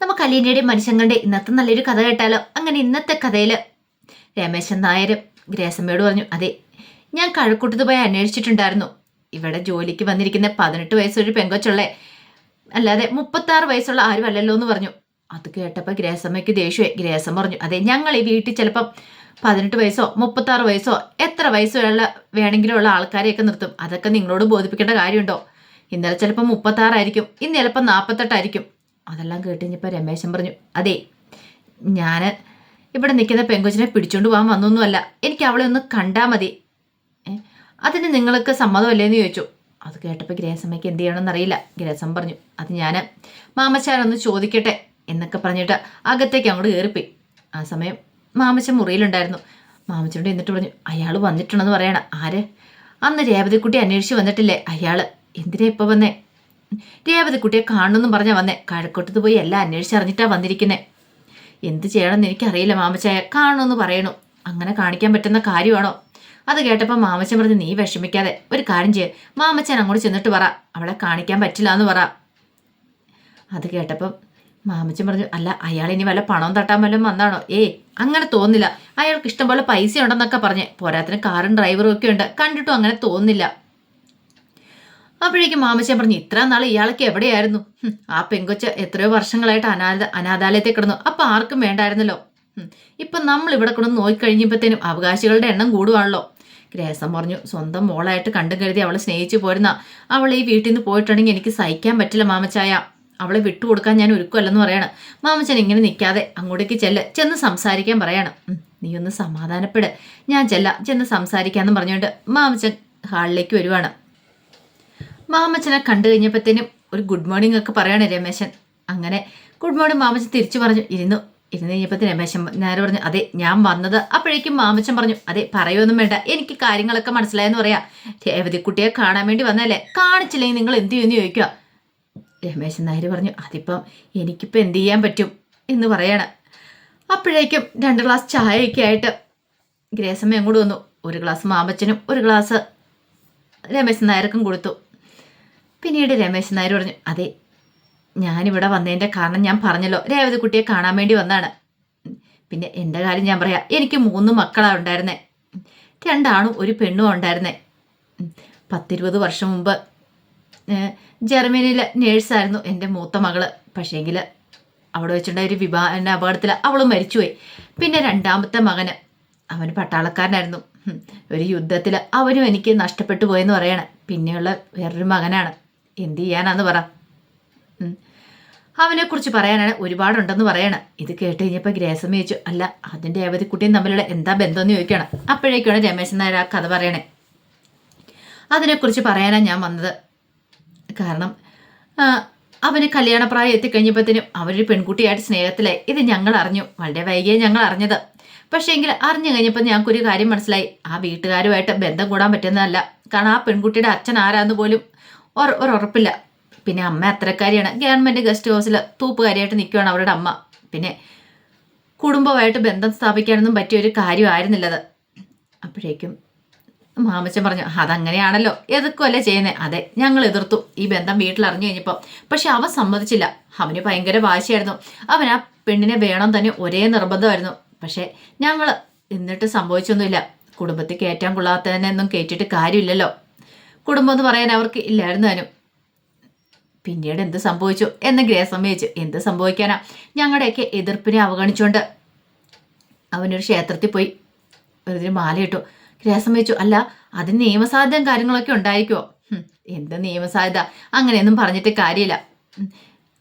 നമുക്ക് അലീനയുടെ മനുഷ്യങ്ങളുടെ ഇന്നത്തെ നല്ലൊരു കഥ കേട്ടാലോ? അങ്ങനെ ഇന്നത്തെ കഥയിൽ രമേശൻ നായർ ഗ്രേസമ്മയോട് പറഞ്ഞു അതെ ഞാൻ കഴക്കൂട്ടത്ത് പോയി അന്വേഷിച്ചിട്ടുണ്ടായിരുന്നു. ഇവിടെ ജോലിക്ക് വന്നിരിക്കുന്ന പതിനെട്ട് വയസ്സൊരു പെങ്കൊച്ചുള്ളേ അല്ലാതെ മുപ്പത്താറ് വയസ്സുള്ള ആരും അല്ലല്ലോ എന്ന് പറഞ്ഞു. അത് കേട്ടപ്പോൾ ഗ്രേസമ്മയ്ക്ക് ദേഷ്യമായി ഗ്രേസം പറഞ്ഞു അതെ ഞങ്ങൾ ഈ വീട്ടിൽ ചിലപ്പം പതിനെട്ട് വയസ്സോ മുപ്പത്താറ് വയസ്സോ എത്ര വയസ്സുള്ള വേണമെങ്കിലും ഉള്ള ആൾക്കാരെയൊക്കെ നിർത്തും. അതൊക്കെ നിങ്ങളോട് ബോധിപ്പിക്കേണ്ട കാര്യമുണ്ടോ? ഇന്നലെ ചിലപ്പോൾ മുപ്പത്താറായിരിക്കും ഇന്ന് ചിലപ്പോൾ നാൽപ്പത്തെട്ടായിരിക്കും അതെല്ലാം കേട്ട് രമേശൻ പറഞ്ഞു അതെ ഞാൻ ഇവിടെ നിൽക്കുന്ന പെങ്കൊച്ചിനെ പിടിച്ചോണ്ട് പോകാൻ വന്നൊന്നുമല്ല. എനിക്ക് അവളെ ഒന്ന് കണ്ടാൽ മതി. അതിന് നിങ്ങൾക്ക് സമ്മതമല്ലേന്ന് ചോദിച്ചു. അത് കേട്ടപ്പോൾ ഗ്രേസമ്മയ്ക്ക് എന്ത് ചെയ്യണമെന്ന് അറിയില്ല. ഗ്രേസം പറഞ്ഞു അത് ഞാൻ മാമച്ചാരൊന്ന് ചോദിക്കട്ടെ എന്നൊക്കെ പറഞ്ഞിട്ട് അകത്തേക്ക് അങ്ങോട്ട് കയറിപ്പോയി. ആ സമയം മാമച്ചൻ മുറിയിലുണ്ടായിരുന്നു. മാമച്ചനോട് എന്നിട്ട് പറഞ്ഞു അയാൾ വന്നിട്ടുണ്ടെന്ന് പറയണം. ആര്? അന്ന് രേവതിക്കുട്ടി അന്വേഷിച്ച് വന്നിട്ടില്ലേ അയാൾ എന്തിനാ ഇപ്പോൾ വന്നേ? രേവതിക്കുട്ടിയെ കാണണമെന്നും പറഞ്ഞാ വന്നേ. കഴക്കൂട്ടത്ത് പോയി എല്ലാം അന്വേഷിച്ചറിഞ്ഞിട്ടാ വന്നിരിക്കുന്നേ. എന്ത് ചെയ്യണമെന്ന് എനിക്കറിയില്ല മാമച്ചായ. കാണണമെന്ന് പറയണു. അങ്ങനെ കാണിക്കാൻ പറ്റുന്ന കാര്യമാണോ? അത് കേട്ടപ്പോൾ മാമച്ചൻ പറഞ്ഞ് നീ വിഷമിക്കാതെ ഒരു കാര്യം ചെയ്യ. മാമച്ചൻ അങ്ങോട്ട് ചെന്നിട്ട് പറ. അവളെ കാണിക്കാൻ പറ്റില്ല എന്ന് പറ. അത് കേട്ടപ്പം മാമച്ചൻ പറഞ്ഞു അല്ല അയാൾ ഇനി വല്ല പണം തട്ടാൻ വല്ലതും വന്നാണോ? ഏ അങ്ങനെ തോന്നില്ല അയാൾക്ക് ഇഷ്ടംപോലെ പൈസ ഉണ്ടെന്നൊക്കെ പറഞ്ഞ്. പോരാത്തിന് കാറും ഡ്രൈവറും ഒക്കെ ഉണ്ട്. കണ്ടിട്ടും അങ്ങനെ തോന്നില്ല അപ്പോഴേക്കും മാമച്ചൻ പറഞ്ഞു ഇത്ര നാൾ ഇയാൾക്ക് എവിടെയായിരുന്നു? ആ പെങ്കൊച്ച എത്രയോ വർഷങ്ങളായിട്ട് അനാഥ അനാഥാലയത്തിൽ കിടന്നു. അപ്പൊ ആർക്കും വേണ്ടായിരുന്നല്ലോ? ഇപ്പൊ നമ്മൾ ഇവിടെ കൊണ്ട് നോക്കിക്കഴിഞ്ഞപ്പോഴത്തേനും അവകാശികളുടെ എണ്ണം കൂടുവാണല്ലോ. ഗ്രേസം പറഞ്ഞു സ്വന്തം മോളായിട്ട് കണ്ടും കരുതി അവളെ സ്നേഹിച്ചു പോരുന്ന. അവൾ ഈ വീട്ടിൽ നിന്ന് പോയിട്ടുണ്ടെങ്കിൽ എനിക്ക് സഹിക്കാൻ പറ്റില്ല മാമച്ചായ. അവളെ വിട്ടുകൊടുക്കാൻ ഞാൻ ഒരുക്കുമല്ലെന്ന് പറയണം. മാമച്ചൻ ഇങ്ങനെ നിൽക്കാതെ അങ്ങോട്ടേക്ക് ചെല്ല് ചെന്ന് സംസാരിക്കാൻ പറയണം. നീ ഒന്ന് സമാധാനപ്പെട്. ഞാൻ ചെല്ല ചെന്ന് സംസാരിക്കാമെന്ന് പറഞ്ഞുകൊണ്ട് മാമച്ചൻ ഹാളിലേക്ക് വരുവാണ്. മാമച്ചനെ കണ്ടു കഴിഞ്ഞപ്പോഴത്തേനും ഒരു ഗുഡ് മോർണിംഗ് ഒക്കെ പറയാണ് രമേശൻ. അങ്ങനെ ഗുഡ് മോർണിംഗ് മാമച്ചൻ തിരിച്ചു പറഞ്ഞു ഇരുന്നു ഇരുന്ന് കഴിഞ്ഞപ്പോൾ രമേശൻ നേരെ പറഞ്ഞു അതെ ഞാൻ വന്നത്. അപ്പോഴേക്കും മാമച്ചൻ പറഞ്ഞു അതെ പറയുമൊന്നും വേണ്ട എനിക്ക് കാര്യങ്ങളൊക്കെ മനസ്സിലായെന്ന് പറയാം. രേവതിക്കുട്ടിയെ കാണാൻ വേണ്ടി വന്നല്ലേ കാണിച്ചില്ലെങ്കിൽ നിങ്ങൾ എന്ത് ചെയ്യുമെന്ന് ചോദിക്കുക. രമേശൻ നായർ പറഞ്ഞു അതിപ്പം എനിക്കിപ്പോൾ എന്ത് ചെയ്യാൻ പറ്റും? എന്ന് പറയാണ്. അപ്പോഴേക്കും രണ്ട് ഗ്ലാസ് ചായയൊക്കെ ആയിട്ട് ഗ്രേസമ്മ അങ്ങോട്ട് വന്നു. ഒരു ഗ്ലാസ് മാമച്ചനും ഒരു ഗ്ലാസ് രമേശൻ നായർക്കും കൊടുത്തു. പിന്നീട് രമേശൻ നായർ പറഞ്ഞു അതെ ഞാനിവിടെ വന്നതിന്റെ കാരണം ഞാൻ പറഞ്ഞല്ലോ രേവതി കുട്ടിയെ കാണാൻ വേണ്ടി വന്നാണ്. പിന്നെ എന്റെ കാര്യം ഞാൻ പറയാം എനിക്ക് മൂന്ന് മക്കളാണ് ഉണ്ടായിരുന്നേ. രണ്ടാണും ഒരു പെണ്ണും ഉണ്ടായിരുന്നേ. പത്തിരുപത് വർഷം മുമ്പ് ജർമ്മനിയിലെ നേഴ്സായിരുന്നു എന്റെ മൂത്ത മകൾ. പക്ഷേങ്കിൽ അവിടെ വെച്ചിട്ടുണ്ടായ ഒരു വിവാഹ അപകടത്തിൽ അവൾ മരിച്ചുപോയി. പിന്നെ രണ്ടാമത്തെ മകന് അവൻ പട്ടാളക്കാരനായിരുന്നു. ഒരു യുദ്ധത്തിൽ അവനും എനിക്ക് നഷ്ടപ്പെട്ടു പോയെന്ന് പറയാണ്. പിന്നെയുള്ള വേറൊരു മകനാണ്. എന്ത് ചെയ്യാനാന്ന് പറ. അവനെ അവനെക്കുറിച്ച് പറയാനാണ് ഒരുപാടുണ്ടെന്ന് പറയണം. ഇത് കേട്ട് കഴിഞ്ഞപ്പോൾ ഗ്രേസം ചോദിച്ചു അല്ല അതിന്റെ അവധിക്കുട്ടിയും തമ്മിലുള്ള എന്താ ബന്ധം എന്ന് ചോദിക്കണം. അപ്പോഴേക്കാണ് രമേശൻ നായർ ആ കഥ പറയണേ. അതിനെക്കുറിച്ച് പറയാനാണ് ഞാൻ വന്നത്. കാരണം അവന് കല്യാണപ്രായം എത്തിക്കഴിഞ്ഞപ്പോഴത്തേനും അവരൊരു പെൺകുട്ടിയായിട്ട് സ്നേഹത്തിലായി. ഇത് ഞങ്ങൾ അറിഞ്ഞു. വളരെ വൈകിയേ ഞങ്ങൾ അറിഞ്ഞത്. പക്ഷേ എങ്കിൽ അറിഞ്ഞു കഴിഞ്ഞപ്പോൾ ഞങ്ങൾക്കൊരു കാര്യം മനസ്സിലായി. ആ വീട്ടുകാരുമായിട്ട് ബന്ധം കൂടാൻ പറ്റുന്നതല്ല. കാരണം ആ പെൺകുട്ടിയുടെ അച്ഛൻ ആരാന്ന് പോലും ഒരു ഒരു ഉറപ്പില്ല പിന്നെ അമ്മ അത്രക്കാരിയാണ് ഗവൺമെന്റ് ഗസ്റ്റ് ഹൗസിൽ തൂപ്പുകാരിയായിട്ട് നിൽക്കുകയാണ് അവരുടെ അമ്മ. പിന്നെ കുടുംബമായിട്ട് ബന്ധം സ്ഥാപിക്കാനൊന്നും പറ്റിയ ഒരു കാര്യമായിരുന്നില്ലത്. അപ്പോഴേക്കും മാമച്ചൻ പറഞ്ഞു അതങ്ങനെയാണല്ലോ. എതിർക്കുമല്ലേ ചെയ്യുന്നത് അതെ ഞങ്ങൾ എതിർത്തു. ഈ ബന്ധം വീട്ടിൽ അറിഞ്ഞു കഴിഞ്ഞപ്പോൾ പക്ഷെ അവൻ സമ്മതിച്ചില്ല. അവന് ഭയങ്കര വാശിയായിരുന്നു. അവൻ ആ പെണ്ണിനെ വേണം തന്നെ ഒരേ നിർബന്ധമായിരുന്നു. പക്ഷേ ഞങ്ങൾ എന്നിട്ട് സംഭവിച്ചൊന്നുമില്ല. കുടുംബത്തിൽ കയറ്റാൻ കൊള്ളാത്തതിനൊന്നും കയറ്റിയിട്ട് കാര്യമില്ലല്ലോ. കുടുംബം എന്ന് പറയാൻ അവർക്ക് ഇല്ലായിരുന്നു പിന്നീട് എന്ത് സംഭവിച്ചു? എന്ന് ഗ്രേസം ചോദിച്ചു എന്ത് സംഭവിക്കാനാ? ഞങ്ങളുടെയൊക്കെ എതിർപ്പിനെ അവഗണിച്ചുകൊണ്ട് അവനൊരു ക്ഷേത്രത്തിൽ പോയി ഒരു മാലയിട്ടു. ഗ്രേസം വെച്ചു അല്ല അതിന് നിയമസാധ്യം കാര്യങ്ങളൊക്കെ ഉണ്ടായിരിക്കുമോ എന്ത് നിയമസാധ്യത? അങ്ങനെയൊന്നും പറഞ്ഞിട്ട് കാര്യമില്ല.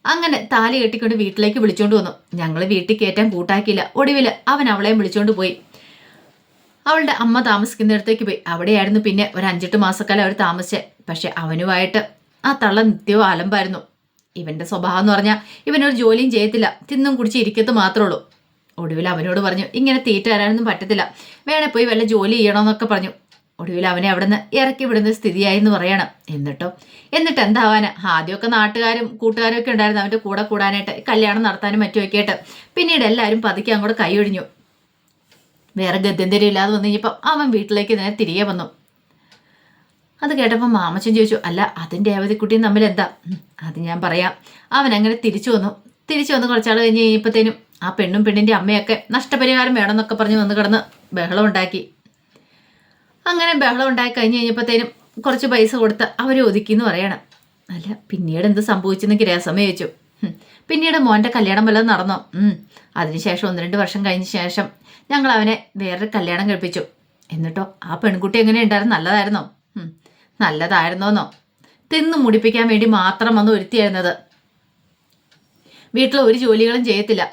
അങ്ങനെ താലി കെട്ടിക്കൊണ്ട് വീട്ടിലേക്ക് വിളിച്ചുകൊണ്ട് വന്നു. ഞങ്ങൾ വീട്ടിൽ കയറ്റാൻ കൂട്ടാക്കിയില്ല. ഒടുവിൽ അവൻ അവളെയും വിളിച്ചുകൊണ്ട് പോയി. അവളുടെ അമ്മ താമസിക്കുന്നിടത്തേക്ക് പോയി. അവിടെയായിരുന്നു പിന്നെ ഒരു അഞ്ചെട്ട് മാസക്കാലം അവർ താമസിച്ചേ. പക്ഷെ അവനുമായിട്ട് ആ തള്ള നിത്യവും അലമ്പായിരുന്നു. ഇവന്റെ സ്വഭാവം എന്ന് പറഞ്ഞാൽ ഇവനൊരു ജോലിയും ചെയ്യത്തില്ല. തിന്നും കുടിച്ച് ഇരിക്കത്ത് മാത്രമേ ഉള്ളൂ ഒടുവിൽ അവനോട് പറഞ്ഞു ഇങ്ങനെ തീറ്റ തരാനൊന്നും പറ്റത്തില്ല. വേണേ പോയി വല്ല ജോലി ചെയ്യണമെന്നൊക്കെ പറഞ്ഞു. ഒടുവിൽ അവനെ അവിടെ നിന്ന് ഇറക്കി വിടുന്ന സ്ഥിതിയായി എന്ന് പറയണം. എന്നിട്ടോ? എന്നിട്ട് എന്താവാന് ആദ്യമൊക്കെ നാട്ടുകാരും കൂട്ടുകാരും ഒക്കെ ഉണ്ടായിരുന്നു. അവന്റെ കൂടെ കൂടാനായിട്ട് കല്യാണം നടത്താനും മറ്റുമൊക്കെ ആയിട്ട്. പിന്നീട് എല്ലാവരും പതുക്കെ അങ്ങോട്ട് കൈയൊഴിഞ്ഞു. വേറെ ഗത്യന്തരം ഇല്ലാതെ വന്നു കഴിഞ്ഞപ്പം അവൻ വീട്ടിലേക്ക് തന്നെ തിരികെ വന്നു. അത് കേട്ടപ്പോൾ മാമച്ചൻ ചോദിച്ചു അല്ല അതിന്റെ അവധിക്കുട്ടിയും തമ്മിൽ എന്താ? അത് ഞാൻ പറയാം. അവൻ അങ്ങനെ തിരിച്ചു വന്നു. തിരിച്ചു വന്ന് കുറച്ചാൾ കഴിഞ്ഞ് കഴിഞ്ഞപ്പോഴത്തേനും ആ പെണ്ണും പെണ്ണിന്റെ അമ്മയൊക്കെ നഷ്ടപരിഹാരം വേണമെന്നൊക്കെ പറഞ്ഞ് വന്ന് കിടന്ന് ബഹളം ഉണ്ടാക്കി. അങ്ങനെ ബഹളം ഉണ്ടാക്കി കഴിഞ്ഞ് കഴിഞ്ഞപ്പോഴത്തേനും കുറച്ച് പൈസ കൊടുത്ത് അവർ ഒതുക്കി എന്ന് പറയണം. അല്ല പിന്നീട് എന്ത് സംഭവിച്ചെന്ന് കിരാസമയ ചോദിച്ചു. പിന്നീട് മോന്റെ കല്യാണം വല്ലതും നടന്നോ? അതിനുശേഷം ഒന്ന് രണ്ട് വർഷം കഴിഞ്ഞ ശേഷം ഞങ്ങൾ അവനെ വേറൊരു കല്യാണം കഴിപ്പിച്ചു. എന്നിട്ടോ ആ പെൺകുട്ടി എങ്ങനെ ഉണ്ടായിരുന്നു? നല്ലതായിരുന്നോ? നല്ലതായിരുന്നോന്നോ? തിന്നു മുടിപ്പിക്കാൻ വേണ്ടി മാത്രം വന്ന് ഒരുത്തിയായിരുന്നത്. വീട്ടിൽ ഒരു ജോലികളും ചെയ്യത്തില്ല.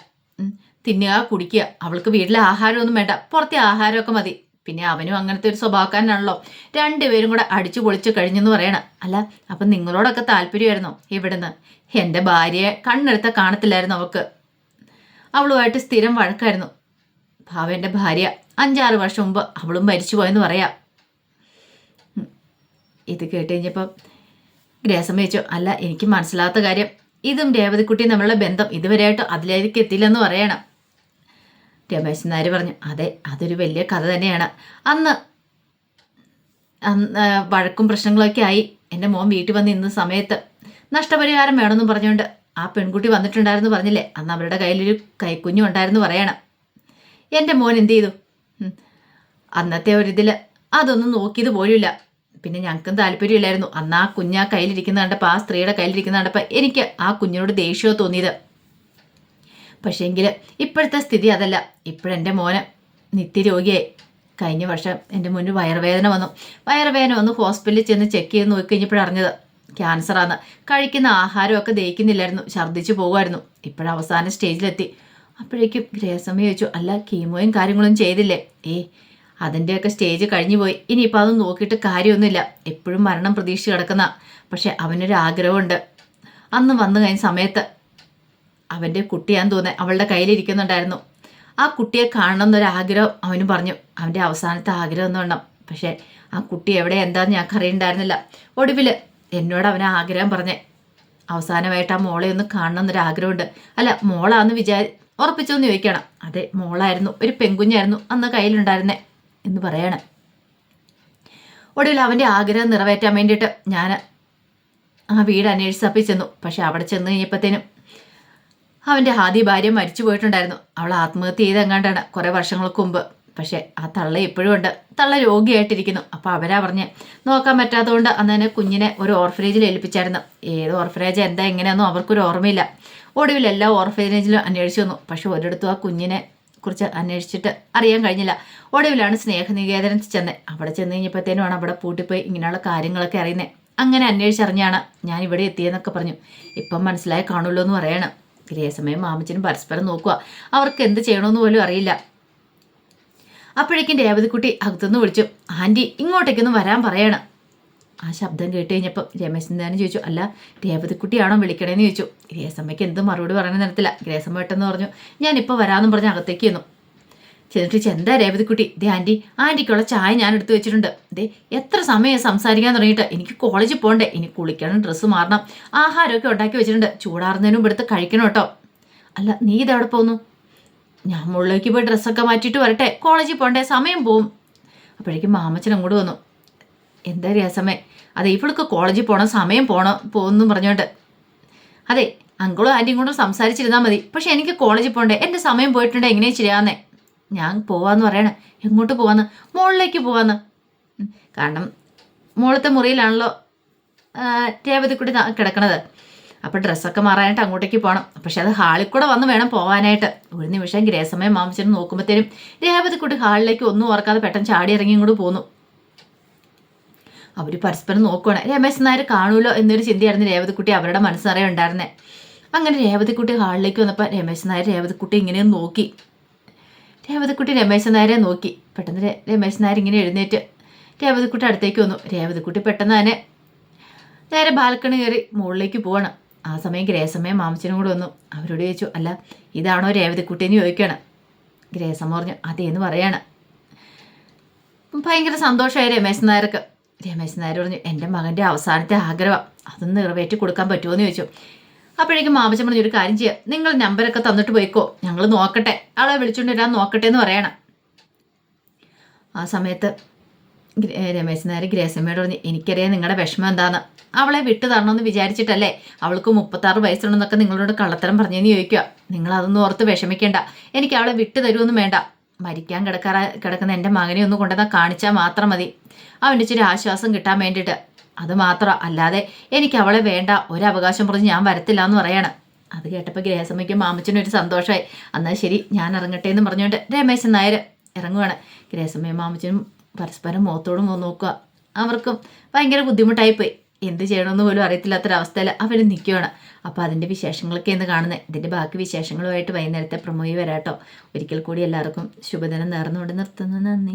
തിന്നുക കുടിക്കുക അവൾക്ക് വീട്ടിലെ ആഹാരമൊന്നും വേണ്ട. പുറത്തെ ആഹാരമൊക്കെ മതി. പിന്നെ അവനും അങ്ങനത്തെ ഒരു സ്വഭാവക്കാരനാണല്ലോ. രണ്ടുപേരും കൂടെ അടിച്ചു പൊളിച്ചു കഴിഞ്ഞെന്ന് പറയണം. അല്ല അപ്പം നിങ്ങളോടൊക്കെ താല്പര്യമായിരുന്നോ ഇവിടുന്ന്? എന്റെ ഭാര്യയെ കണ്ണെടുത്ത കാണത്തില്ലായിരുന്നു അവൾക്ക്. അവളുമായിട്ട് സ്ഥിരം വഴക്കായിരുന്നു. ഭാവേന്റെ ഭാര്യ അഞ്ചാറ് വർഷം മുമ്പ് അവളും മരിച്ചു പോയെന്ന് പറയാം. ഇത് കേട്ട് കഴിഞ്ഞപ്പം വെച്ചു അല്ല എനിക്ക് മനസ്സിലാത്ത കാര്യം. ഇതും രേവതിക്കുട്ടിയും തമ്മിലുള്ള ബന്ധം ഇതുവരെയായിട്ടും അതിലേക്ക് എത്തിയില്ലെന്ന് പറയണം. രമേശൻ നായർ പറഞ്ഞു അതെ അതൊരു വലിയ കഥ തന്നെയാണ്. അന്ന് വഴക്കും പ്രശ്നങ്ങളൊക്കെ ആയി. എന്റെ മോൻ വീട്ടിൽ വന്ന് ഇന്ന സമയത്ത് നഷ്ടപരിഹാരം വേണമെന്ന് പറഞ്ഞുകൊണ്ട് ആ പെൺകുട്ടി വന്നിട്ടുണ്ടായിരുന്നു പറഞ്ഞില്ലേ? അന്ന് അവരുടെ കയ്യിലൊരു കൈക്കുഞ്ഞു ഉണ്ടായിരുന്നു പറയണം. എന്റെ മോൻ എന്ത് ചെയ്തു. അന്നത്തെ ഒരിതിൽ അതൊന്നും നോക്കിയത് പോലുമില്ല. പിന്നെ ഞങ്ങൾക്കും താല്പര്യമില്ലായിരുന്നു. അന്ന് ആ കുഞ്ഞ് ആ കയ്യിലിരിക്കുന്ന കണ്ടപ്പോൾ ആ സ്ത്രീയുടെ കയ്യിലിരിക്കുന്ന കണ്ടപ്പോൾ എനിക്ക് ആ കുഞ്ഞിനോട് ദേഷ്യമോ തോന്നിയത്. പക്ഷേങ്കിൽ ഇപ്പോഴത്തെ സ്ഥിതി അതല്ല. ഇപ്പോഴെന്റെ മോനെ നിത്യരോഗിയായി. കഴിഞ്ഞ വർഷം എന്റെ മുന്നിൽ വയറുവേദന വന്നു. വയറുവേദന വന്ന് ഹോസ്പിറ്റലിൽ ചെന്ന് ചെക്ക് ചെയ്ത് നോക്കിക്കഴിഞ്ഞപ്പോഴറിഞ്ഞത് ക്യാൻസറാണ് കഴിക്കുന്ന ആഹാരമൊക്കെ ദഹിക്കുന്നില്ലായിരുന്നു. ഛർദ്ദിച്ചു പോകുമായിരുന്നു ഇപ്പോഴവസാന സ്റ്റേജിലെത്തി. അപ്പോഴേക്കും ഗ്രേസമ്മ ചോദിച്ചു അല്ല കീമോയും കാര്യങ്ങളും ചെയ്തില്ലേ? ഏ അതിന്റെയൊക്കെ സ്റ്റേജ് കഴിഞ്ഞു പോയി. ഇനിയിപ്പോൾ അത് നോക്കിയിട്ട് കാര്യമൊന്നുമില്ല. എപ്പോഴും മരണം പ്രതീക്ഷിച്ച് കിടക്കുന്ന. പക്ഷെ അവനൊരു ആഗ്രഹമുണ്ട് അന്ന് വന്നു കഴിഞ്ഞ സമയത്ത് അവന്റെ കുട്ടിയാന്ന് തോന്നുന്നത് അവളുടെ കയ്യിലിരിക്കുന്നുണ്ടായിരുന്നു. ആ കുട്ടിയെ കാണണം എന്നൊരാഗ്രഹം അവന് പറഞ്ഞു. അവന്റെ അവസാനത്തെ ആഗ്രഹം എന്ന് വേണം പക്ഷേ ആ കുട്ടി എവിടെ എന്താന്ന് ഞങ്ങൾക്ക് അറിയണ്ടായിരുന്നില്ല ഒടുവിൽ എന്നോട് അവൻ ആഗ്രഹം പറഞ്ഞേ. അവസാനമായിട്ട് ആ മോളെ ഒന്ന് കാണണം എന്നൊരാഗ്രഹമുണ്ട് അല്ല മോളാന്ന് വിചാരി ഉറപ്പിച്ചോന്ന് ചോദിക്കണം. അതെ മോളായിരുന്നു. ഒരു പെൺകുഞ്ഞായിരുന്നു അന്ന് കയ്യിലുണ്ടായിരുന്നേ എന്ന് പറയണം. ഒടുവിൽ അവന്റെ ആഗ്രഹം നിറവേറ്റാൻ വേണ്ടിയിട്ട് ഞാൻ ആ വീട് അന്വേഷിച്ചപ്പി ചെന്നു. പക്ഷെ അവിടെ ചെന്ന് കഴിഞ്ഞപ്പോഴത്തേനും അവന്റെ ആദ്യ ഭാര്യ മരിച്ചു പോയിട്ടുണ്ടായിരുന്നു. അവൾ ആത്മഹത്യ ചെയ്തെങ്ങാണ്ടാണ് കുറേ വർഷങ്ങൾക്ക് മുമ്പ്. പക്ഷേ ആ തള്ള ഇപ്പോഴും ഉണ്ട്. തള്ള രോഗിയായിട്ടിരിക്കുന്നു. അപ്പോൾ അവരാ പറഞ്ഞ് നോക്കാൻ പറ്റാത്തതുകൊണ്ട് അന്ന് തന്നെ കുഞ്ഞിനെ ഒരു ഓർഫനേജിൽ ഏൽപ്പിച്ചായിരുന്നു. ഏത് ഓർഫനേജ് എന്താ എങ്ങനെയൊന്നും അവർക്കൊരു ഓർമ്മയില്ല. ഒടുവിൽ എല്ലാ ഓർഫനേജിലും അന്വേഷിച്ചു വന്നു. പക്ഷെ ഒരിടത്തും ആ കുഞ്ഞിനെ കുറിച്ച് അന്വേഷിച്ചിട്ട് അറിയാൻ കഴിഞ്ഞില്ല. ഒടുവിലാണ് സ്നേഹനികേതനത്തിൽ ചെന്നെ അവിടെ ചെന്ന് കഴിഞ്ഞപ്പോഴത്തേനുമാണ് അവിടെ പൂട്ടിപ്പോയി ഇങ്ങനെയുള്ള കാര്യങ്ങളൊക്കെ അറിയുന്നത് അങ്ങനെ അന്വേഷിച്ചറിഞ്ഞാണ് ഞാൻ ഇവിടെ എത്തിയെന്നൊക്കെ പറഞ്ഞു. ഇപ്പം മനസ്സിലായി കാണുമല്ലോ എന്ന് പറയണം. ഇതേസമയം മാമച്ചനും പരസ്പരം നോക്കുക. അവർക്ക് എന്ത് ചെയ്യണമെന്ന് പോലും അറിയില്ല. അപ്പോഴേക്കും രേവതിക്കുട്ടി അകത്തുനിന്ന് വിളിച്ചു ആന്റി ഇങ്ങോട്ടേക്കൊന്ന് വരാൻ പറയണം. ആ ശബ്ദം കേട്ട് കഴിഞ്ഞപ്പോൾ രമേശൻ തന്നെ ചോദിച്ചു അല്ല രേവതിക്കുട്ടിയാണോ വിളിക്കണേന്ന് ചോദിച്ചു. ഗ്രേസമ്മയ്ക്ക് എന്ത് മറുപടി പറയാൻ നേരത്തില്ല. ഗ്രേസമ്മ പെട്ടെന്ന് പറഞ്ഞു ഞാനിപ്പോൾ വരാമെന്നും പറഞ്ഞ് അകത്തേക്ക് ചെന്നു. ചെന്നിട്ട് ചെന്താ രേവതിക്കുട്ടി ദേ ആന്റി ആന്റിക്കുള്ള ചായ ഞാൻ എടുത്തു വെച്ചിട്ടുണ്ട്. ദേ എത്ര സമയം സംസാരിക്കാൻ തുടങ്ങിയിട്ട്? എനിക്ക് കോളേജിൽ പോകണ്ടേ? ഇനി കുളിക്കണം ഡ്രസ്സ് മാറണം ആഹാരമൊക്കെ ഉണ്ടാക്കി വെച്ചിട്ടുണ്ട്. ചൂടാറുന്നതിന് മുമ്പ് എടുത്ത് കഴിക്കണം കേട്ടോ. അല്ല നീ ഇതെവിടെ പോകുന്നു ഞാൻ മുകളിലേക്ക് പോയി ഡ്രസ്സൊക്കെ മാറ്റിയിട്ട് വരട്ടെ. കോളേജിൽ പോകണ്ടേ? സമയം പോവും. അപ്പോഴേക്കും മാമച്ചൻ അങ്ങോട്ട് വന്നു. എന്താ രസമേ അതെ ഇവൾക്ക് കോളേജിൽ പോകണം സമയം പോകണം പോകുന്നു പറഞ്ഞോണ്ട്. അതെ അങ്കിളും ആന്റിയും കൂടെ സംസാരിച്ചിരുന്നാൽ മതി. പക്ഷെ എനിക്ക് കോളേജിൽ പോകണ്ടേ? എന്റെ സമയം പോയിട്ടുണ്ടെങ്കിൽ എങ്ങനെയാണ് ശരിയാന്നേ ഞാൻ പോവാന്ന് പറയണേ. എങ്ങോട്ട് പോവാന്ന്? മുകളിലേക്ക് പോവാന്ന്. കാരണം മുകളിലത്തെ മുറിയിലാണല്ലോ രേവതി കൂടി കിടക്കണത്. അപ്പോൾ ഡ്രസ്സൊക്കെ മാറാനായിട്ട് അങ്ങോട്ടേക്ക് പോകണം പക്ഷെ അത് ഹാളിൽ കൂടെ വന്ന് വേണം പോകാനായിട്ട് ഒരു നിമിഷം ഗ്രേസമയം മാമിച്ചിരുന്ന് നോക്കുമ്പോഴത്തേനും രേവതി കൂടി ഹാളിലേക്ക് ഒന്നും ഓർക്കാതെ പെട്ടെന്ന് ചാടി ഇറങ്ങി ഇങ്ങോട്ട് പോന്നു. അവർ പരസ്പരം നോക്കുവാണ്. രമേശ് നായർ കാണൂലോ എന്നൊരു ചിന്തയായിരുന്നു രേവതിക്കുട്ടി അവരുടെ മനസ്സറിയുണ്ടായിരുന്നേ അങ്ങനെ രേവതിക്കുട്ടി ഹാളിലേക്ക് വന്നപ്പോൾ രമേശ് നായർ രേവതിക്കുട്ടി ഇങ്ങനെ നോക്കി. രേവതിക്കുട്ടി രമേശൻ നായരെ നോക്കി. പെട്ടെന്ന് രമേശൻ നായർ ഇങ്ങനെ എഴുന്നേറ്റ് രേവതിക്കുട്ടി അടുത്തേക്ക് വന്നു. രേവതിക്കുട്ടി പെട്ടെന്ന് തന്നെ നേരെ ബാൽക്കണി കയറി മുകളിലേക്ക് പോവാണ്. ആ സമയം ഗ്രേസമ്മയും മാമച്ചനും കൂടെ വന്നു. അവരോട് ചോദിച്ചു അല്ല ഇതാണോ രേവതിക്കുട്ടി എന്ന് ചോദിക്കുകയാണ്. ഗ്രേസമ്മ പറഞ്ഞു അതേന്ന് പറയാണ്. ഭയങ്കര സന്തോഷമായി രമേശൻ നായർക്ക്. രമേശൻ നായർ പറഞ്ഞു എന്റെ മകന്റെ അവസാനത്തെ ആഗ്രഹം അതൊന്ന് നിറവേറ്റി കൊടുക്കാൻ പറ്റുമോ? എന്ന് ചോദിച്ചു. അപ്പോഴേക്കും മാമച്ചൻ പറഞ്ഞൊരു ഒരു കാര്യം ചെയ്യാം. നിങ്ങൾ നമ്പരൊക്കെ തന്നിട്ട് പോയിക്കോ. ഞങ്ങൾ നോക്കട്ടെ. ആളെ വിളിച്ചുകൊണ്ട് വരാൻ നോക്കട്ടെ എന്ന് പറയണം. ആ സമയത്ത് രമേശ് നേരെ ഗ്രേസമ്മയോട് പറഞ്ഞു എനിക്കറിയാം നിങ്ങളുടെ വിഷമം എന്താന്ന്. അവളെ വിട്ടു തരണമെന്ന് വിചാരിച്ചിട്ടല്ലേ അവൾക്ക് മുപ്പത്താറ് വയസ്സുണ്ടെന്നൊക്കെ നിങ്ങളോട് കള്ളത്തരം പറഞ്ഞെന്ന് ചോദിക്കുക നിങ്ങൾ അതൊന്നും ഓർത്ത് വിഷമിക്കേണ്ട. എനിക്ക് അവളെ വിട്ടു തരുമൊന്നും വേണ്ട. മരിക്കാൻ കിടക്കാറ കിടക്കുന്ന എന്റെ മകനെ ഒന്ന് കൊണ്ടുവന്നാൽ കാണിച്ചാൽ മാത്രം മതി. അവന്റെ ഇച്ചിരി ആശ്വാസം കിട്ടാൻ വേണ്ടിയിട്ട്. അത് മാത്രം അല്ലാതെ എനിക്ക് അവളെ വേണ്ട ഒരവകാശം പറഞ്ഞ് ഞാൻ വരത്തില്ല എന്ന് പറയാണ്. അത് കേട്ടപ്പോൾ ഗ്രഹസമയ്ക്കും മാമച്ചനും ഒരു സന്തോഷമായി എന്നാൽ ശരി ഞാൻ ഇറങ്ങട്ടെ എന്ന് പറഞ്ഞുകൊണ്ട് രമേശൻ നായർ ഇറങ്ങുവാണ്. ഗ്രഹസമയം മാമച്ചനും പരസ്പരം മുഖത്തോടും മുഖം നോക്കുക. അവർക്കും ഭയങ്കര ബുദ്ധിമുട്ടായിപ്പോയി. എന്ത് ചെയ്യണമെന്ന് പോലും അറിയത്തില്ലാത്തൊരവസ്ഥയിൽ അവർ നിൽക്കുകയാണ് അപ്പോൾ അതിന്റെ വിശേഷങ്ങളൊക്കെ എന്ന് കാണുന്നത് ഇതിന്റെ ബാക്കി വിശേഷങ്ങളുമായിട്ട് വൈകുന്നേരത്തെ പ്രമോയി വരാട്ടോ. ഒരിക്കൽ കൂടി എല്ലാവർക്കും ശുഭദിനം നേർന്നുകൊണ്ട് നിർത്തുന്നു. നന്ദി.